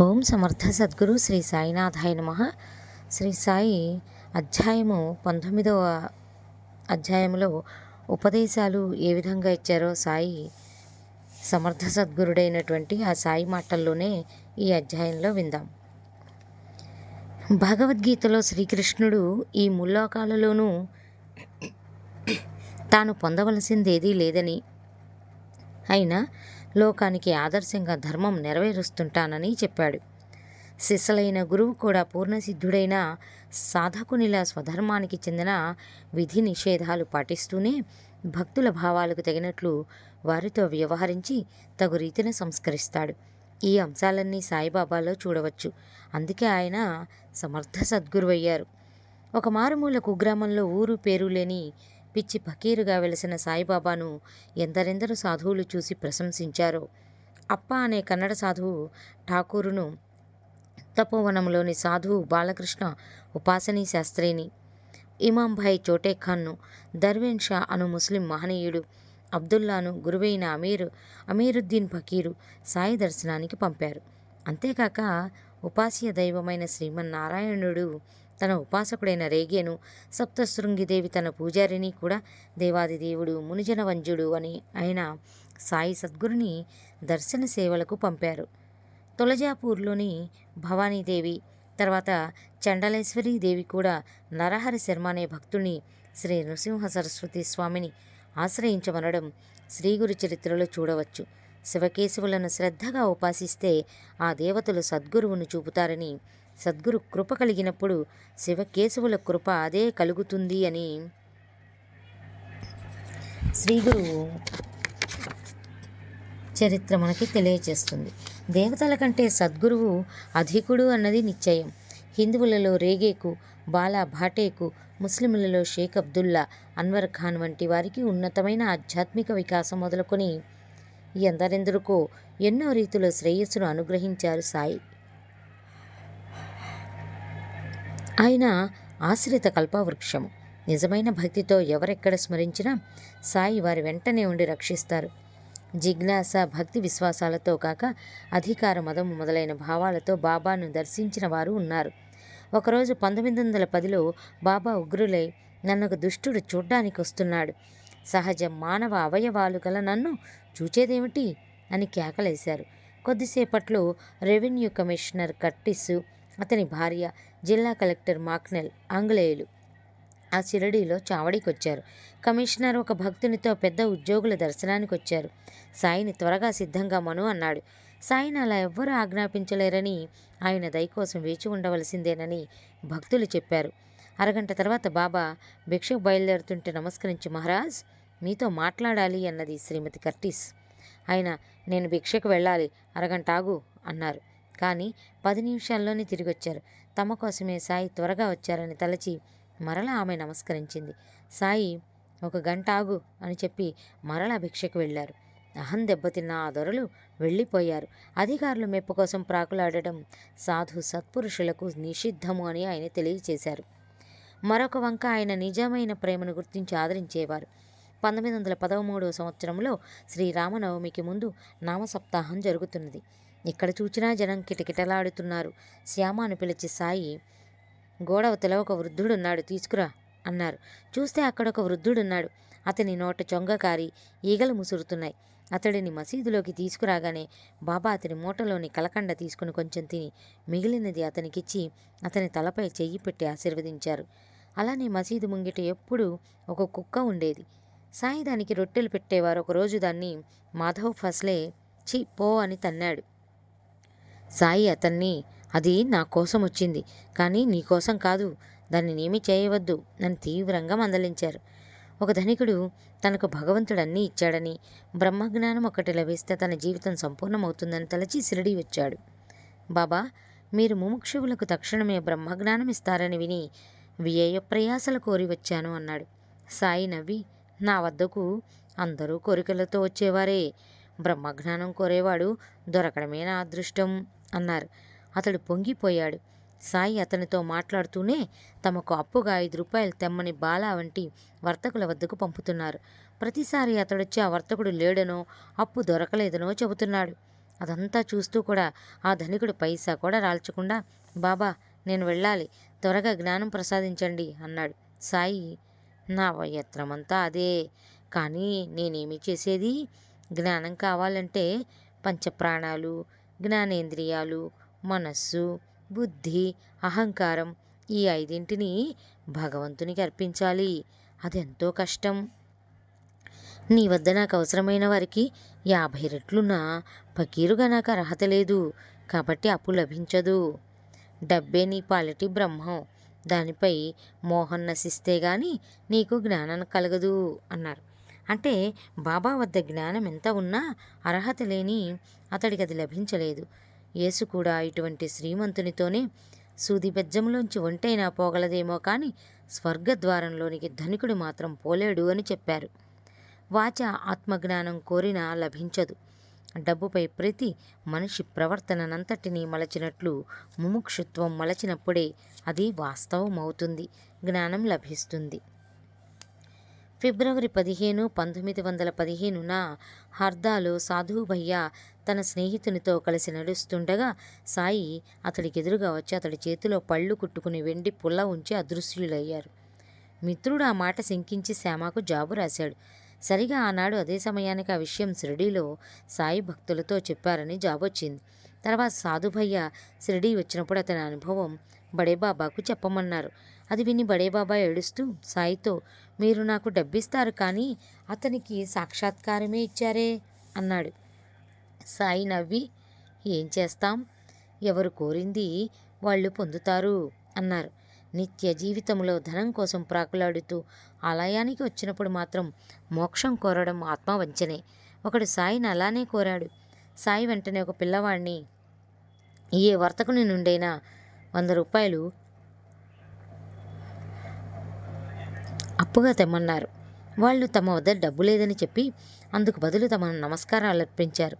ఓం సమర్థ సద్గురు శ్రీ సాయినాథాయ నమ. శ్రీ సాయి అధ్యాయము పంతొమ్మిదవ అధ్యాయంలో ఉపదేశాలు ఏ విధంగా ఇచ్చారో సాయి సమర్థ సద్గురుడైనటువంటి ఆ సాయి మాటల్లోనే ఈ అధ్యాయంలో విందాం. భగవద్గీతలో శ్రీకృష్ణుడు ఈ ముల్లోకాలలోనూ తాను పొందవలసిందేదీ లేదని అయినా లోకానికి ఆదర్శంగా ధర్మం నెరవేరుస్తుంటానని చెప్పాడు. శిశలైన గురువు కూడా పూర్ణసిద్ధుడైన సాధకునిలా స్వధర్మానికి చెందిన విధి నిషేధాలు పాటిస్తూనే భక్తుల భావాలకు తగినట్లు వారితో వ్యవహరించి తగు రీతిన సంస్కరిస్తాడు. ఈ అంశాలన్నీ సాయిబాబాలో చూడవచ్చు. అందుకే ఆయన సమర్థ సద్గురువయ్యారు. ఒక మారుమూల కుగ్రామంలో ఊరు పేరు లేని పిచ్చి ఫకీరుగా వెలిసిన సాయిబాబాను ఎందరెందరు సాధువులు చూసి ప్రశంసించారో. అప్ప అనే కన్నడ సాధువు ఠాకూరును తపోవనంలోని సాధువు బాలకృష్ణ ఉపాసనీ శాస్త్రిని ఇమాంభాయ్ చోటే ఖాన్ను దర్వేన్ షా అను ముస్లిం మహనీయుడు అబ్దుల్లాను గురువైన అమీరు అమీరుద్దీన్ ఫకీరు సాయి దర్శనానికి పంపారు. అంతేకాక ఉపాస్య దైవమైన శ్రీమన్నారాయణుడు తన ఉపాసకుడైన రేగేను సప్తశృంగిదేవి తన పూజారిని కూడా దేవాది దేవుడు మునిజన వంజుడు అని ఆయన సాయి సద్గురుని దర్శన సేవలకు పంపారు. తొలజాపూర్లోని భవానీదేవి తర్వాత చండలేశ్వరి దేవి కూడా నరహరి శర్మ అనే భక్తుని శ్రీ నృసింహ సరస్వతి స్వామిని ఆశ్రయించమనడం శ్రీగురు చరిత్రలో చూడవచ్చు. శివకేశవులను శ్రద్ధగా ఉపాసిస్తే ఆ దేవతలు సద్గురువును చూపుతారని సద్గురు కృప కలిగినప్పుడు శివకేశవుల కృప అదే కలుగుతుంది అని శ్రీగురువు చరిత్ర మనకి తెలియజేస్తుంది దేవతల కంటే సద్గురువు అధికుడు అన్నది నిశ్చయం. హిందువులలో రేగేకు బాలా భాటేకు ముస్లింలలో షేక్ అబ్దుల్లా అన్వర్ ఖాన్ వంటి వారికి ఉన్నతమైన ఆధ్యాత్మిక వికాసం మొదలుకొని ఎందరెందరికో ఎన్నో రీతిలో శ్రేయస్సును అనుగ్రహించారు సాయి. ఆయన ఆశ్రిత కల్పవృక్షము. నిజమైన భక్తితో ఎవరెక్కడ స్మరించినా సాయి వారి వెంటనే ఉండి రక్షిస్తారు. జిజ్ఞాస భక్తి విశ్వాసాలతో కాక అధికార మదము మొదలైన భావాలతో బాబాను దర్శించిన వారు ఉన్నారు. ఒకరోజు పంతొమ్మిది వందల పదిలో బాబా ఉగ్రులై నన్ను ఒక దుష్టుడు చూడ్డానికి వస్తున్నాడు. సహజ మానవ అవయవాలు గల నన్ను చూచేదేమిటి అని కేకలేశారు. కొద్దిసేపట్లో రెవెన్యూ కమిషనర్ కట్టిస్ అతని భార్య జిల్లా కలెక్టర్ మాక్నెల్ ఆంగ్లేయులు ఆ షిరడీలో చావడికొచ్చారు. కమిషనర్ ఒక భక్తునితో పెద్ద ఉద్యోగుల దర్శనానికి వచ్చారు సాయిని త్వరగా సిద్ధంగా మను అన్నాడు. సాయిని అలా ఎవ్వరూ ఆజ్ఞాపించలేరని ఆయన దయ కోసం వేచి ఉండవలసిందేనని భక్తులు చెప్పారు. అరగంట తర్వాత బాబా భిక్షకు బయలుదేరుతుంటే నమస్కరించి మహారాజ్ మీతో మాట్లాడాలి అన్నది శ్రీమతి కర్టీస్. ఆయన నేను భిక్షకు వెళ్ళాలి అరగంట ఆగు అన్నారు. కానీ పది నిమిషాల్లోనే తిరిగి వచ్చారు తమ కోసమే సాయి త్వరగా వచ్చారని తలచి మరలా ఆమె నమస్కరించింది. సాయి ఒక గంట ఆగు అని చెప్పి మరలా భిక్షకు వెళ్ళారు. అహం దెబ్బతిన్న ఆ దొరలు వెళ్ళిపోయారు. అధికారులు మెప్పు కోసం ప్రాకులాడడం సాధు సత్పురుషులకు నిషిద్ధము అని ఆయన తెలియచేశారు. మరొక వంక ఆయన నిజమైన ప్రేమను గుర్తించి ఆదరించేవారు. పంతొమ్మిది వందల పదమూడవ సంవత్సరంలో శ్రీరామనవమికి ముందు నామసప్తాహం జరుగుతున్నది. ఇక్కడ చూచినా జనం కిటకిటలాడుతున్నారు. శ్యామాను పిలిచి సాయి గోడవతల ఒక వృద్ధుడున్నాడు తీసుకురా అన్నారు. చూస్తే అక్కడ ఒక వృద్ధుడున్నాడు. అతని నోట చొంగకారి ఈగలు ముసురుతున్నాయి. అతడిని మసీదులోకి తీసుకురాగానే బాబా అతని మూటలోని కలకండ తీసుకుని కొంచెం తిని మిగిలినది అతనికిచ్చి అతని తలపై చెయ్యి పెట్టి ఆశీర్వదించారు. అలానే మసీదు ముంగిట ఎప్పుడూ ఒక కుక్క ఉండేది. సాయి దానికి రొట్టెలు పెట్టేవారు. ఒకరోజు దాన్ని మాధవ్ ఫస్లే చి పో అని తన్నాడు. సాయి అతన్ని అది నా కోసం వచ్చింది. కానీ నీ కోసం కాదు దాన్ని చేయవద్దు అని తీవ్రంగా మందలించారు. ఒక ధనికుడు తనకు భగవంతుడు అన్నీ ఇచ్చాడని బ్రహ్మజ్ఞానం ఒకటి లభిస్తే తన జీవితం సంపూర్ణమవుతుందని తలచి సిరిడి వచ్చాడు. బాబా మీరు ముముక్షువులకు తక్షణమే బ్రహ్మజ్ఞానం ఇస్తారని విని వ్యయ ప్రయాసలు కోరి వచ్చాను అన్నాడు. సాయి నవ్వి నా వద్దకు అందరూ కోరికలతో వచ్చేవారే. బ్రహ్మజ్ఞానం కోరేవాడు దొరకడమే నా అదృష్టం. అన్నారు. అతడు పొంగిపోయాడు. సాయి అతనితో మాట్లాడుతూనే తమకు అప్పుగా ఐదు రూపాయలు తెమ్మని బాలా వంటి వర్తకుల వద్దకు పంపుతున్నారు. ప్రతిసారి అతడొచ్చి ఆ వర్తకుడు లేడనో అప్పు దొరకలేదనో చెబుతున్నాడు. అదంతా చూస్తూ కూడా ఆ ధనికుడు పైసా కూడా రాల్చకుండా బాబా నేను వెళ్ళాలి. త్వరగా జ్ఞానం ప్రసాదించండి అన్నాడు. సాయి నా యత్నమంతా అదే. కానీ నేనేమి చేసేది? జ్ఞానం కావాలంటే పంచప్రాణాలు జ్ఞానేంద్రియాలు మనస్సు బుద్ధి అహంకారం ఈ ఐదింటిని భగవంతునికి అర్పించాలి. అదెంతో కష్టం. నీ వద్ద నాకు అవసరమైన వారికి యాభై రెట్లున్న ఫకీరుగా నాకు అర్హత లేదు. కాబట్టి అప్పు లభించదు. డబ్బే నీ పాలిటి బ్రహ్మం. దానిపై మోహం నశిస్తే గాని నీకు జ్ఞానం కలగదు అన్నారు. అంటే బాబా వద్ద జ్ఞానం ఎంత ఉన్నా అర్హత లేని అతడికి అది లభించలేదు. యేసు కూడా ఇటువంటి శ్రీమంతునితోనే సూది బెజ్జంలోంచి ఒంటైనా పోగలదేమో కానీ స్వర్గద్వారంలోనికి ధనికుడు మాత్రం పోలేడు అని చెప్పారు. వాచ ఆత్మజ్ఞానం కోరినా లభించదు. డబ్బుపై ప్రతి మనిషి ప్రవర్తననంతటినీ మలచినట్లు ముముక్షుత్వం మలచినప్పుడే అది వాస్తవమవుతుంది. జ్ఞానం లభిస్తుంది. ఫిబ్రవరి పదిహేను పంతొమ్మిది వందల పదిహేనున హర్దాలో సాధువు భయ్య తన స్నేహితునితో కలిసి నడుస్తుండగా సాయి అతడికి ఎదురుగా వచ్చి అతడి చేతిలో పళ్ళు కుట్టుకుని వెండి పుల్ల ఉంచి అదృశ్యులయ్యారు. మిత్రుడు ఆ మాట శంకించి శ్యామకు జాబు రాశాడు. సరిగా ఆనాడు అదే సమయానికి ఆ విషయం షిరిడీలో సాయి భక్తులతో చెప్పారని జాబొచ్చింది. తర్వాత సాధుభయ్య షిరిడీ వచ్చినప్పుడు అతని అనుభవం బడేబాబాకు చెప్పమన్నారు. అది విని బడేబాబా ఏడుస్తూ సాయితో మీరు నాకు డబ్బిస్తారు కానీ అతనికి సాక్షాత్కారమే ఇచ్చారే అన్నాడు. సాయి నవ్వి ఏం చేస్తాం? ఎవరు కోరింది వాళ్ళు పొందుతారు అన్నారు. నిత్య జీవితంలో ధనం కోసం ప్రాకులాడుతూ ఆలయానికి వచ్చినప్పుడు మాత్రం మోక్షం కోరడం ఆత్మవంచనే. ఒకడు సాయిని అలానే కోరాడు. సాయి వెంటనే ఒక పిల్లవాడిని ఏ వర్తకుని నుండైనా వంద రూపాయలు అప్పుగా తెమ్మన్నారు. వాళ్ళు తమ వద్ద డబ్బు లేదని చెప్పి అందుకు బదులు తమ నమస్కారాలు అర్పించారు.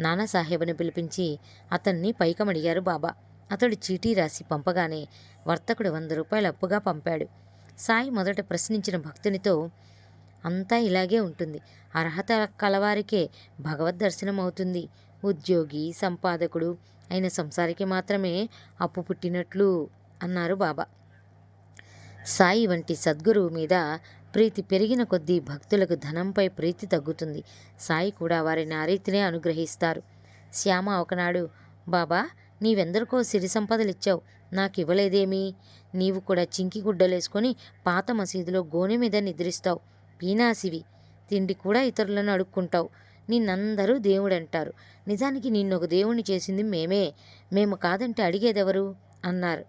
నానాసాహెబ్ని పిలిపించి అతన్ని పైకమడిగారు బాబా. అతడు చీటీ రాసి పంపగానే వర్తకుడు వంద రూపాయలు అప్పుగా పంపాడు. సాయి మొదట ప్రశ్నించిన భక్తునితో అంతా ఇలాగే ఉంటుంది. అర్హత కలవారికే భగవద్ దర్శనం అవుతుంది ఉద్యోగి సంపాదకుడు అయిన సంసారికి మాత్రమే అప్పు పుట్టినట్లు అన్నారు బాబా. సాయి వంటి సద్గురువు మీద ప్రీతి పెరిగిన కొద్దీ భక్తులకు ధనంపై ప్రీతి తగ్గుతుంది. సాయి కూడా వారిని ఆ రీతినే అనుగ్రహిస్తారు. శ్యామ ఒకనాడు బాబా నీవెందరికో సిరి సంపదలిచ్చావు. నాకు ఇవ్వలేదేమీ నీవు కూడా చింకి గుడ్డలేసుకొని పాత మసీదులో గోనె మీద నిద్రిస్తావు. పీనాసివి. తిండి కూడా ఇతరులను అడుక్కుంటావు. నిన్నందరూ దేవుడంటారు. నిజానికి నిన్నొక దేవుణ్ణి చేసింది మేమే. మేము కాదంటే అడిగేదెవరు? అన్నారు.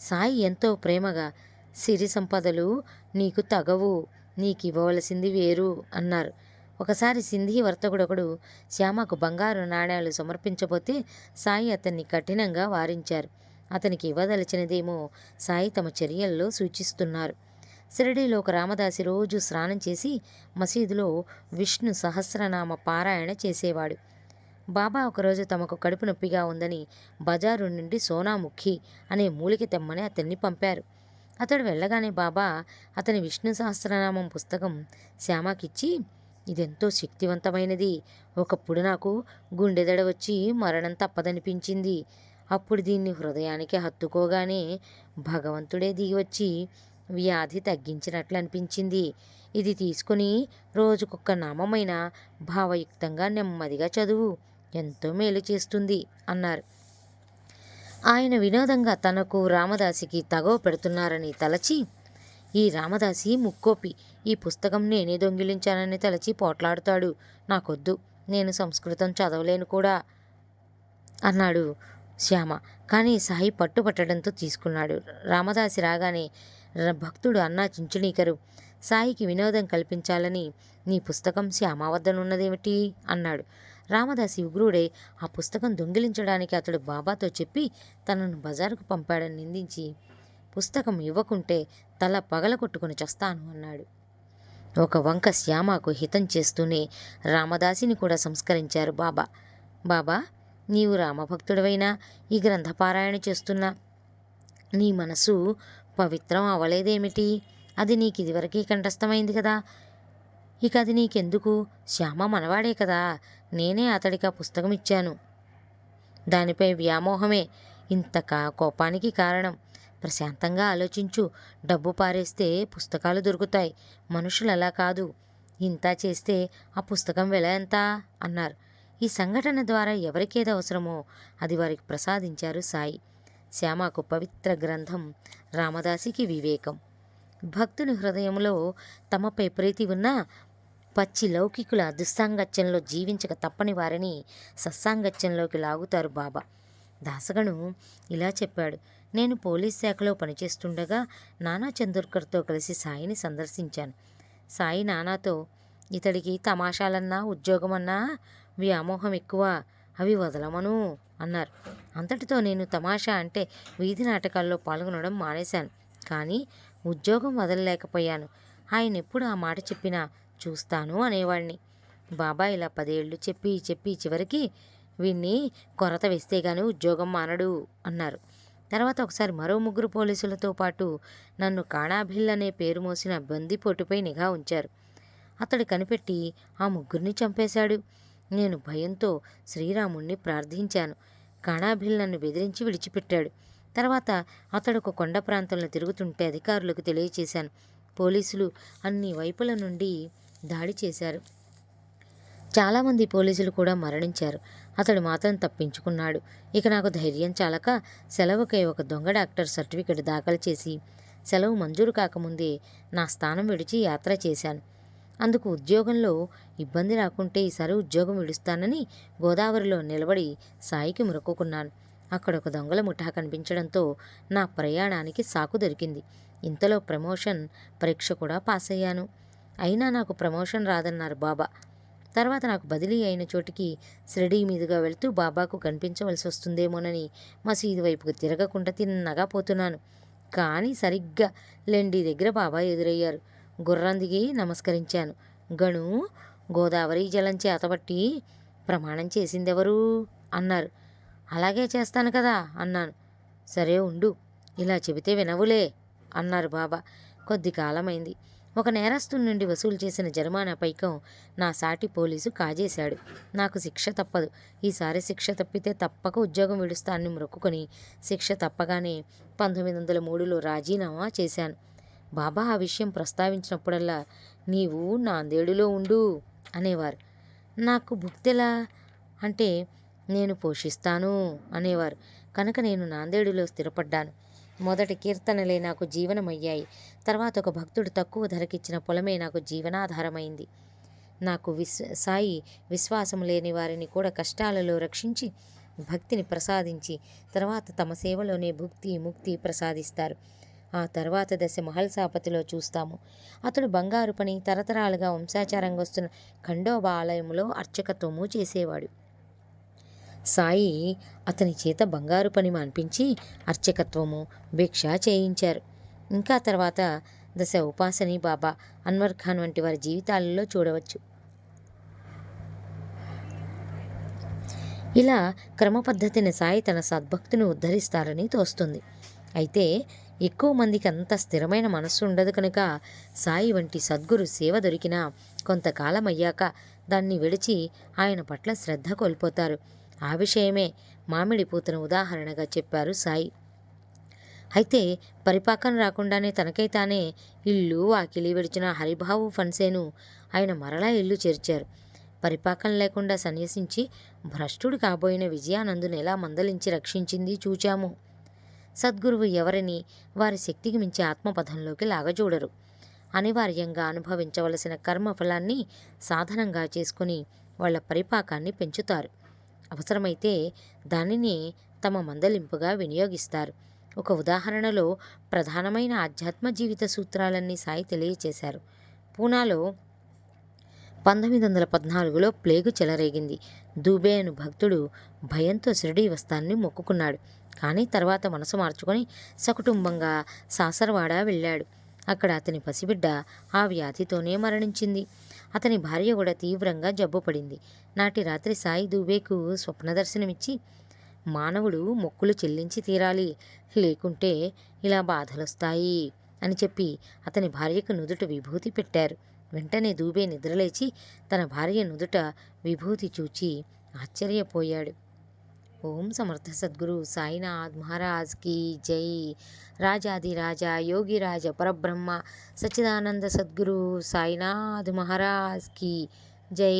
సాయి ఎంతో ప్రేమగా సిరి సంపదలు నీకు తగవు నీకు ఇవ్వవలసింది వేరు అన్నారు. ఒకసారి సింధీ వర్తకుడొకడు శ్యామకు బంగారు నాణ్యాలు సమర్పించబోతే సాయి అతన్ని కఠినంగా వారించారు. అతనికి ఇవ్వదలిచినదేమో సాయి తమ చర్యల్లో సూచిస్తున్నారు. షిరిడీలో ఒక రామదాసి రోజు స్నానం చేసి మసీదులో విష్ణు సహస్రనామ పారాయణ చేసేవాడు. బాబా ఒకరోజు తమకు కడుపు నొప్పిగా ఉందని బజారు నుండి సోనాముఖి అనే మూలిక తెమ్మని అతన్ని పంపారు. అతడు వెళ్ళగానే బాబా అతని విష్ణు సహస్రనామం పుస్తకం శ్యామకిచ్చి ఇదెంతో శక్తివంతమైనది. ఒకప్పుడు నాకు గుండెదడ వచ్చి మరణం తప్పదనిపించింది. అప్పుడు దీన్ని హృదయానికి హత్తుకోగానే భగవంతుడే దిగి వచ్చి వ్యాధి తగ్గించినట్లు అనిపించింది ఇది తీసుకుని రోజుకొక్క నామమైన భావయుక్తంగా నెమ్మదిగా చదువు. ఎంతో మేలు చేస్తుంది అన్నారు. ఆయన వినోదంగా తనకు రామదాసికి తగవ పెడుతున్నారని తలచి ఈ రామదాసి ముక్కోపి. ఈ పుస్తకం నేనే దొంగిలించానని తలచి పోట్లాడుతాడు. నాకొద్దు. నేను సంస్కృతం చదవలేను కూడా అన్నాడు శ్యామ. కానీ సాయి పట్టుపట్టడంతో తీసుకున్నాడు. రామదాసి రాగానే భక్తుడు అన్నా చించునీకరు. సాయికి వినోదం కల్పించాలని నీ పుస్తకం శ్యామ వద్దనున్నదేమిటి? అన్నాడు. రామదాసి ఉగ్రుడై ఆ పుస్తకం దొంగిలించడానికి అతడు బాబాతో చెప్పి తనను బజారుకు పంపాడని నిందించి పుస్తకం ఇవ్వకుంటే తల పగలగొట్టుకుని చస్తాను అన్నాడు. ఒక వంక శ్యామకు హితం చేస్తూనే రామదాసిని కూడా సంస్కరించారు బాబా. బాబా నీవు రామభక్తుడవైనా ఈ గ్రంథపారాయణ చేస్తున్నా. నీ మనసు పవిత్రం అవలేదేమిటి? అది నీకు ఇదివరకే కంఠస్థమైంది కదా. ఇక అది నీకెందుకు? శ్యామ మనవాడే కదా. నేనే అతడికి ఆ పుస్తకం ఇచ్చాను. దానిపై వ్యామోహమే ఇంత కోపానికి కారణం. ప్రశాంతంగా ఆలోచించు. డబ్బు పారేస్తే పుస్తకాలు దొరుకుతాయి. మనుషులు అలా కాదు. ఇంత చేస్తే ఆ పుస్తకం వెల ఎంత? అన్నారు. ఈ సంఘటన ద్వారా ఎవరికేది అవసరమో అది వారికి ప్రసాదించారు సాయి. శ్యామకు పవిత్ర గ్రంథం రామదాసికి వివేకం. భక్తుని హృదయంలో తమపై ప్రీతి ఉన్నా పచ్చి లౌకికుల దుస్సాంగత్యంలో జీవించక తప్పని వారిని సత్సాంగత్యంలోకి లాగుతారు బాబా. దాసగను ఇలా చెప్పాడు. నేను పోలీస్ శాఖలో పనిచేస్తుండగా నానా చందూర్కర్తో కలిసి సాయిని సందర్శించాను. సాయి నానాతో ఇతడికి తమాషాలన్నా ఉద్యోగమన్నా వ్యామోహం ఎక్కువ అవి వదలమను అన్నారు. అంతటితో నేను తమాషా అంటే వీధి నాటకాల్లో పాల్గొనడం మానేశాను. కానీ ఉద్యోగం వదలలేకపోయాను. ఆయన ఎప్పుడు ఆ మాట చెప్పినా చూస్తాను అనేవాడిని. బాబా ఇలా పదేళ్ళు చెప్పి చెప్పి చివరికి వీణ్ణి కొరత వేస్తే గాని ఉద్యోగం మానడు అన్నారు. తర్వాత ఒకసారి మరో ముగ్గురు పోలీసులతో పాటు నన్ను కాణాభిల్ అనే పేరు మోసిన బందిపోటుపై నిఘా ఉంచారు. అతడు కనిపెట్టి ఆ ముగ్గురిని చంపేశాడు. నేను భయంతో శ్రీరాముణ్ణి ప్రార్థించాను. కాణాభిల్ నన్ను బెదిరించి విడిచిపెట్టాడు. తర్వాత అతడు ఒక కొండ ప్రాంతంలో తిరుగుతుంటే అధికారులకు తెలియచేశాను. పోలీసులు అన్ని వైపుల నుండి దాడి చేశారు. చాలామంది పోలీసులు కూడా మరణించారు. అతడు మాత్రం తప్పించుకున్నాడు. ఇక నాకు ధైర్యం చాలక సెలవుకై ఒక దొంగ డాక్టర్ సర్టిఫికెట్ దాఖలు చేసి సెలవు మంజూరు కాకముందే నా స్థానం విడిచి యాత్ర చేశాను. అందుకు ఉద్యోగంలో ఇబ్బంది రాకుంటే ఈసారి ఉద్యోగం విడుస్తానని గోదావరిలో నిలబడి సాయికి మురుక్కున్నాను అక్కడ ఒక దొంగల ముఠా కనిపించడంతో నా ప్రయాణానికి సాకు దొరికింది. ఇంతలో ప్రమోషన్ పరీక్ష కూడా పాస్ అయ్యాను అయినా నాకు ప్రమోషన్ రాదన్నారు బాబా. తర్వాత నాకు బదిలీ అయిన చోటికి షిరిడీ మీదుగా వెళ్తూ బాబాకు కనిపించవలసి వస్తుందేమోనని మసీదు వైపుకు తిరగకుండా తిన్నగా పోతున్నాను. కానీ సరిగ్గా లెండి దగ్గర బాబా ఎదురయ్యారు. గుర్రం దిగి నమస్కరించాను. గను గోదావరి జలం చేతబట్టి ప్రమాణం చేసిందెవరు? అన్నారు. అలాగే చేస్తాను కదా అన్నాను. సరే ఉండు ఇలా చెబితే వినవులే అన్నారు బాబా. కొద్ది కాలమైంది. ఒక నేరస్తుని నుండి వసూలు చేసిన జరిమానా పైకం నా సాటి పోలీసు కాజేశాడు. నాకు శిక్ష తప్పదు. ఈసారి శిక్ష తప్పితే తప్పక ఉద్యోగం విడుస్తానని మొక్కుకొని శిక్ష తప్పగానే పంతొమ్మిది వందల మూడులో రాజీనామా చేశాను. బాబా ఆ విషయం ప్రస్తావించినప్పుడల్లా నీవు నాందేడులో ఉండు అనేవారు. నాకు భుక్తెలా అంటే నేను పోషిస్తాను అనేవారు. కనుక నేను నాందేడులో స్థిరపడ్డాను. మొదటి కీర్తనలే నాకు జీవనమయ్యాయి. తర్వాత ఒక భక్తుడు తక్కువ ధరకిచ్చిన పొలమే నాకు జీవనాధారమైంది. నాకు విశ్వ సాయి విశ్వాసం లేని వారిని కూడా కష్టాలలో రక్షించి భక్తిని ప్రసాదించి తర్వాత తమ సేవలోనే భుక్తి ముక్తి ప్రసాదిస్తారు. ఆ తర్వాత దశ మహల్సాపతిలో చూస్తాము. అతడు బంగారు పని తరతరాలుగా వంశాచారంగా వస్తున్న ఖండోబా ఆలయంలో అర్చకత్వము చేసేవాడు. సాయి అతని చేత బంగారు పని మాన్పించి అర్చకత్వము భిక్ష చేయించారు. ఇంకా తర్వాత దశ ఉపాసని బాబా అన్వర్ ఖాన్ వంటి వారి జీవితాలలో చూడవచ్చు. ఇలా క్రమపద్ధతిని సాయి తన సద్భక్తిని ఉద్ధరిస్తారని తోస్తుంది. అయితే ఎక్కువ మందికి అంత స్థిరమైన మనస్సు ఉండదు కనుక సాయి వంటి సద్గురు సేవ దొరికినా కొంతకాలం అయ్యాక దాన్ని విడిచి ఆయన పట్ల శ్రద్ధ కోల్పోతారు. ఆ విషయమే మామిడి పూతను ఉదాహరణగా చెప్పారు సాయి. అయితే పరిపాకం రాకుండానే తనకై తానే ఇల్లు వాకిలి విడిచిన హరిబాబు ఫన్సేను ఆయన మరలా ఇల్లు చేర్చారు. పరిపాకం లేకుండా సన్యసించి భ్రష్టుడు కాబోయిన విజయానందుని ఎలా మందలించి రక్షించింది చూచాము. సద్గురువు ఎవరిని వారి శక్తికి మించి ఆత్మపథంలోకి లాగజూడరు. అనివార్యంగా అనుభవించవలసిన కర్మఫలాన్ని సాధనంగా చేసుకుని వాళ్ళ పరిపాకాన్ని పెంచుతారు. అవసరమైతే దానిని తమ మందలింపుగా వినియోగిస్తారు. ఒక ఉదాహరణలో ప్రధానమైన ఆధ్యాత్మ జీవిత సూత్రాలన్నీ సాయి తెలియచేశారు. పూనాలో పంతొమ్మిది వందల పద్నాలుగులో ప్లేగు చెలరేగింది. దూబే అను భక్తుడు భయంతో షిరిడీ వస్తానని మొక్కుకున్నాడు. కానీ తర్వాత మనసు మార్చుకొని సకుటుంబంగా సాసరవాడ వెళ్ళాడు. అక్కడ అతని పసిబిడ్డ ఆ వ్యాధితోనే మరణించింది. అతని భార్య కూడా తీవ్రంగా జబ్బుపడింది నాటి రాత్రి సాయి దూబేకు స్వప్నదర్శనమిచ్చి మానవుడు మొక్కులు చెల్లించి తీరాలి. లేకుంటే ఇలా బాధలొస్తాయి అని చెప్పి అతని భార్యకు నుదుట విభూతి పెట్టారు. వెంటనే దూబే నిద్రలేచి తన భార్య నుదుట విభూతి చూచి ఆశ్చర్యపోయాడు. ఓం సమర్థ సద్గురు సాయినాథ్ మహారాజ్ కీ జై. రాజాది రాజా యోగిరాజ పరబ్రహ్మ సచ్చిదానంద సద్గురు సాయినాథ్ మహారాజ్ కీ జై.